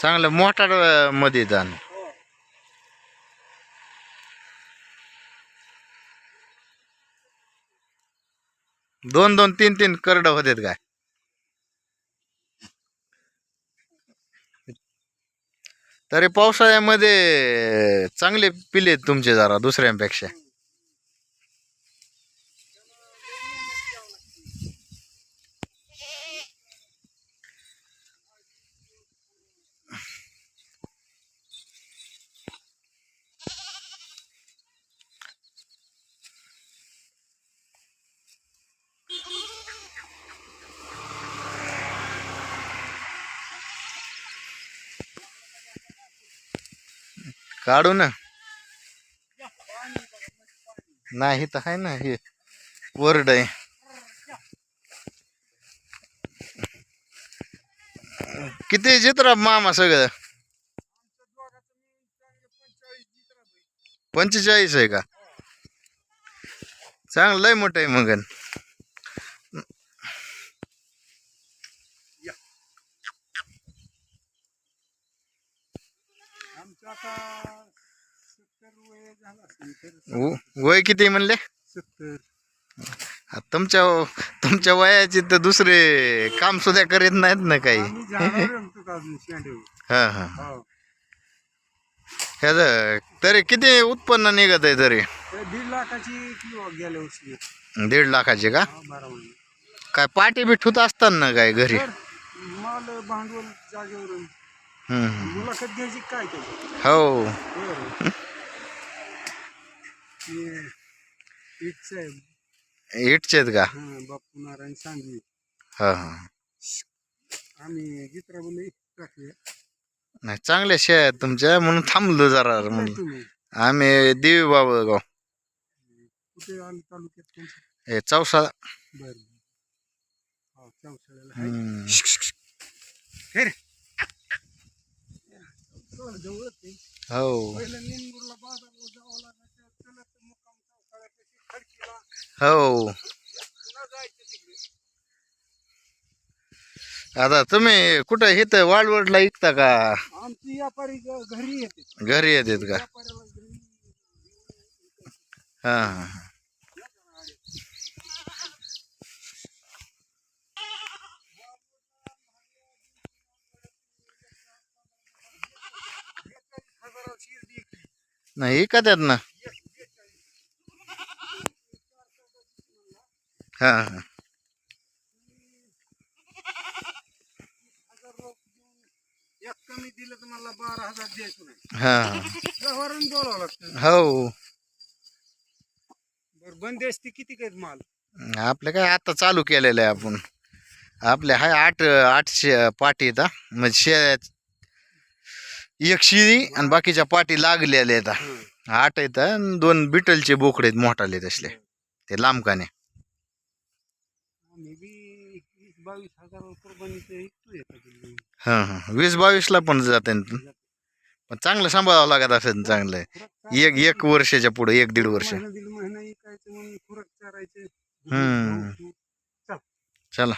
चांगलं मोठा मध्ये जाण. दोन दोन तीन तीन करड होते काय? तरी पावसाळ्यामध्ये चांगले पिले तुमचे जरा दुसऱ्यांपेक्षा. काढू ना. नाही तर आहे ना हे वर्ड आहे. किती चित्र मामा सगळं? पंचेचाळीस आहे का? चांगलं लय मोठं आहे मगन. आमचं आता सत्तर वय झालं असेल तर व- वय किती म्हणले? सत्तर. आ, तुमच्या तुमच्या वयाचे तर दुसरे काम सुद्धा करीत नाहीत ना काही. आम्ही झाडावर रमतो का अजून शेंडे? हा हा. हो. ह्याचं तरी किती उत्पन्न निघत आहे तरी? दीड लाखाची किलो गेल्या वर्षी दीड लाखाचे का? हा, बारा महिने काय पाठी बी ठुत असतात ना काय घरी? तर माल भांडवल. मुलाखत घ्यायची काय त्याची? हो. इथचं आहे. इटचे आहेत का? हा बापू नारायण सांगली हा हा. आम्ही जित्रा बोलले टाकले. नाही चांगल्या शे आहेत तुमच्या म्हणून थांबलो जरा म्हणून. तुम्ही? आम्ही देवी बाबा गाव. कुठे आले तालुक्यात तुमचं हे चौसा बरं बरं. हा चौसाळ्याला आहे. हम्म. हे रे. हो. तिकडे. आता तुम्ही कुठं इथं वाळवडला ऐकता का? आमची व्यापारी घरी येते. घरी येतात का? हा हा. नाही का त्यात ना हा. हा हजार रुपये देऊन एक कमी दिलं तर मला बारा हजार द्यायचं नाही हा. व्यवहारानं बोलावं लागतं हो. बरं बंद असते किती काय माल? आपलं काय आता चालू केलेलं आहे आपण. आपले हाय आठ आठशे हा. म्हणजे शे एक शिळी आणि बाकीच्या पाटी लागलेल्या आहेत. आठ आहेत. आणि दोन बिटलचे बोकडे आहेत मोठाले तसले. ते लांबकाने. हा हा. वीस बावीसला पण जाते. पण चांगलं सांभाळावं लागत असेल चांगलं. एक एक वर्षाच्या पुढे एक दीड वर्ष. हम्म. चला.